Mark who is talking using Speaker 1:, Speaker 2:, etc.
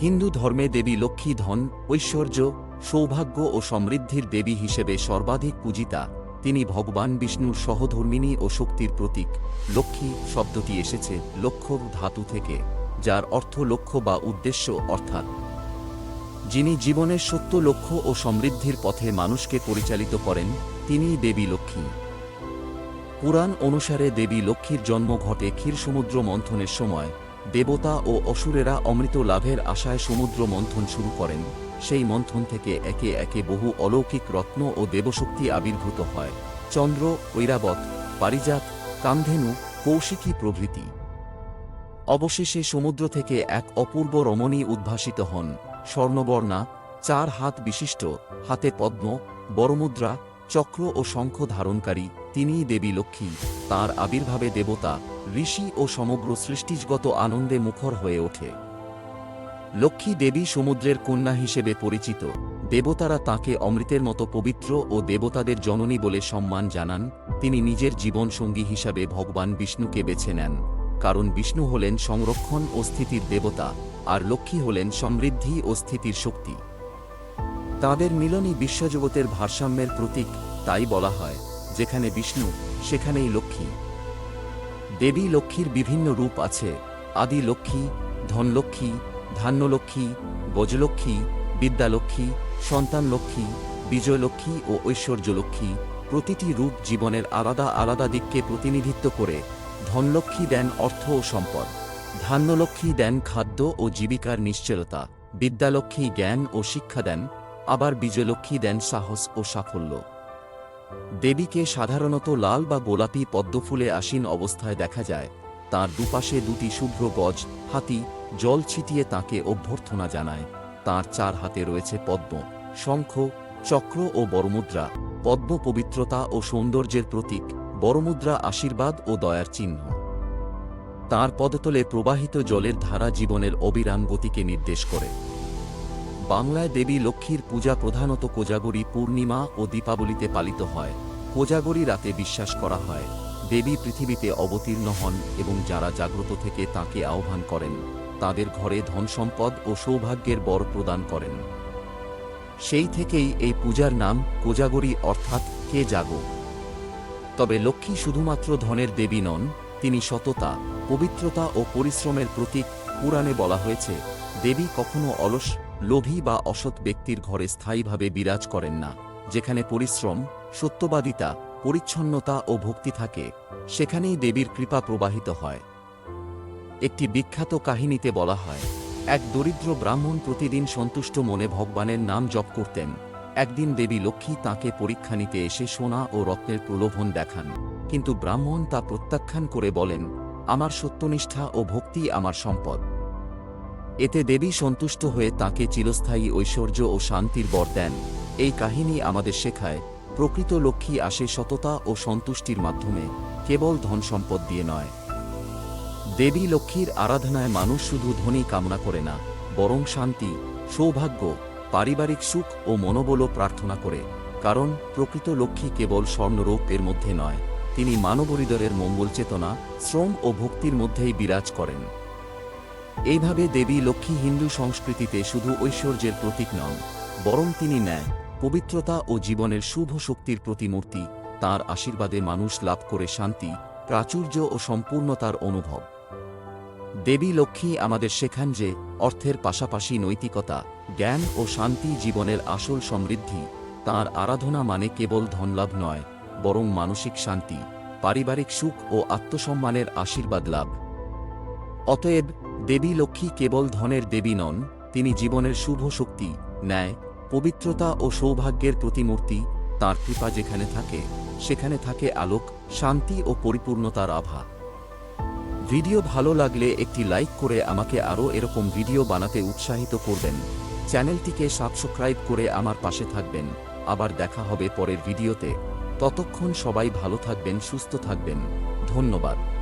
Speaker 1: হিন্দু ধর্মে দেবী লক্ষ্মী ধন ঐশ্বর্য, সৌভাগ্য ও সমৃদ্ধির দেবী হিসেবে সর্বাধিক পূজিতা। তিনি ভগবান বিষ্ণুর সহধর্মিণী ও শক্তির প্রতীক। লক্ষ্মী শব্দটি এসেছে লক্ষ্য ধাতু থেকে, যার অর্থ লক্ষ্য বা উদ্দেশ্য অর্থাৎ। যিনি জীবনের সত্য লক্ষ্য ও সমৃদ্ধির পথে মানুষকে পরিচালিত করেন তিনি দেবী লক্ষ্মী। পুরাণ অনুসারে দেবী লক্ষ্মীর জন্ম ঘটে ক্ষীরসমুদ্র মন্থনের সময়। দেবতা ও অসুরেরা অমৃত লাভের আশায় সমুদ্র মন্থন শুরু করেন। সেই মন্থন থেকে একে একে বহু অলৌকিক রত্ন ও দেবশক্তি আবির্ভূত হয়। চন্দ্র, ঐরাবত, পারিজাত, কামধেনু, কৌশিকী প্রভৃতি। অবশেষে সমুদ্র থেকে এক অপূর্ব রমণী উদ্ভাসিত হন। স্বর্ণবর্ণা, চার হাত বিশিষ্ট, হাতে পদ্ম, বড়মুদ্রা, চক্র ও শঙ্খ ধারণকারী, তিনিই দেবী লক্ষ্মী। তার আবির্ভাবে দেবতা ঋষি ও সমগ্র সৃষ্টিজগত আনন্দে মুখর হয়ে ওঠে। লক্ষ্মী দেবী সমুদ্রের কন্যা হিসেবে পরিচিত। দেবতারা তাকে অমৃতের মতো পবিত্র ও দেবতাদের জননী বলে সম্মান জানান। তিনি নিজের জীবনসঙ্গী হিসাবে ভগবান বিষ্ণুকে বেছে নেন। কারণ বিষ্ণু হলেন সংরক্ষণ ও স্থিতির দেবতা, আর লক্ষ্মী হলেন সমৃদ্ধি ও স্থিতির শক্তি। তাদের মিলনই বিশ্বজগতের ভারসাম্যের প্রতীক, তাই বলা হয়, যেখানে বিষ্ণু, সেখানেই লক্ষ্মী। দেবী লক্ষ্মীর বিভিন্ন রূপ আছে। আদি লক্ষ্মী ধনলক্ষ্মী ধান্যলক্ষ্মী গজলক্ষ্মী বিদ্যালক্ষ্মী সন্তান লক্ষ্মী বিজয়লক্ষ্মী ও ঐশ্বর্যলক্ষ্মী প্রতিটি রূপ জীবনের আলাদা আলাদা দিককে প্রতিনিধিত্ব করে। ধনলক্ষ্মী দেন অর্থ ও সম্পদ। ধান্যলক্ষ্মী দেন খাদ্য ও জীবিকার নিশ্চয়তা বিদ্যালক্ষ্মী জ্ঞান ও শিক্ষা দেন। আবার বিজয়লক্ষ্মী দেন সাহস ও সাফল্য। দেবীকে সাধারণত লাল বা গোলাপি পদ্মফুলে আসীন অবস্থায় দেখা যায়। তার দুপাশে দুটি শুভ্র গজ, হাতি, জল ছিটিয়ে তাকে অভ্যর্থনা জানায়। তার চার হাতে রয়েছে পদ্ম, শঙ্খ, চক্র ও বড়মুদ্রা। পদ্ম পবিত্রতা ও সৌন্দর্যের প্রতীক, বড়মুদ্রা আশীর্বাদ ও দয়ার চিহ্ন। তার পদতলে প্রবাহিত জলের ধারা জীবনের অবিরাম গতিকে নির্দেশ করে। বাংলায় দেবী লক্ষ্মীর পূজা প্রধানত কোজাগরী পূর্ণিমা ও দীপাবলিতে পালিত হয়। কোজাগরী রাতে বিশ্বাস করা হয়, দেবী পৃথিবীতে অবতীর্ণ হন এবং যারা জাগ্রত থেকে তাকে আহ্বান করেন, তাদের ঘরে ধনসম্পদ ও সৌভাগ্যের বর প্রদান করেন। সেই থেকেই এই পূজার নাম কোজাগরী অর্থাৎ কে জাগো। তবে লক্ষ্মী শুধুমাত্র ধনের দেবী নন, তিনি সততা, পবিত্রতা ও পরিশ্রমের প্রতীক পুরাণে বলা হয়েছে, দেবী কখনো অলস লোভী বা অসৎ ব্যক্তির ঘরে স্থায়ীভাবে বিরাজ করেন না, যেখানে পরিশ্রম, সত্যবাদিতা, পরিচ্ছন্নতা ও ভক্তি থাকে, সেখানেই দেবীর কৃপা প্রবাহিত হয়। একটি বিখ্যাত কাহিনীতে বলা হয়, এক দরিদ্র ব্রাহ্মণ প্রতিদিন সন্তুষ্ট মনে ভগবানের নাম জপ করতেন। একদিন দেবী লক্ষ্মী তাকে পরীক্ষা নিতে এসে সোনা ও রত্নের প্রলোভন দেখান, কিন্তু ব্রাহ্মণ তা প্রত্যাখ্যান করে বলেন, আমার সত্যনিষ্ঠা ও ভক্তি আমার সম্পদ। এতে দেবী সন্তুষ্ট হয়ে তাকে চিরস্থায়ী ঐশ্বর্য ও শান্তির বর দেন। এই কাহিনী আমাদের শেখায়, প্রকৃত লক্ষ্মী আসে সততা ও সন্তুষ্টির মাধ্যমে, কেবল ধন সম্পদ দিয়ে নয়। দেবী লক্ষ্মীর আরাধনায় মানুষ শুধু ধনী কামনা করে না, বরং শান্তি, সৌভাগ্য, পারিবারিক সুখ ও মনোবলও প্রার্থনা করে, কারণ প্রকৃত লক্ষ্মী কেবল স্বর্ণরূপ এর মধ্যে নয়, তিনি মানবহৃদয়ের মঙ্গল চেতনা, শ্রম ও ভক্তির মধ্যেই বিরাজ করেন। এইভাবে দেবী লক্ষ্মী হিন্দু সংস্কৃতিতে শুধু ঐশ্বর্যের প্রতীক নন, বরং তিনি ন্যায়, পবিত্রতা ও জীবনের শুভ শক্তির প্রতিমূর্তি, তার আশীর্বাদে মানুষ লাভ করে শান্তি, প্রাচুর্য ও সম্পূর্ণতার অনুভব। দেবী লক্ষ্মী আমাদের শেখান যে, অর্থের পাশাপাশি নৈতিকতা, জ্ঞান ও শান্তি জীবনের আসল সমৃদ্ধি, তার আরাধনা মানে কেবল ধনলাভ নয়, বরং মানসিক শান্তি, পারিবারিক সুখ ও আত্মসম্মানের আশীর্বাদ লাভ। অতএব দেবী লক্ষ্মী কেবল ধনের দেবী নন, তিনি জীবনের শুভ শক্তি, ন্যায়, পবিত্রতা ও সৌভাগ্যের প্রতিমূর্তি, তার কৃপা যেখানে থাকে, সেখানে থাকে আলোক, শান্তি ও পরিপূর্ণতার আভা। ভিডিও ভালো লাগলে একটি লাইক করে আমাকে আরও এরকম ভিডিও বানাতে উৎসাহিত করবেন। চ্যানেলটিকে সাবস্ক্রাইব করে আমার পাশে থাকবেন। আবার দেখা হবে পরের ভিডিওতে। ততক্ষণ সবাই ভালো থাকবেন, সুস্থ থাকবেন। ধন্যবাদ।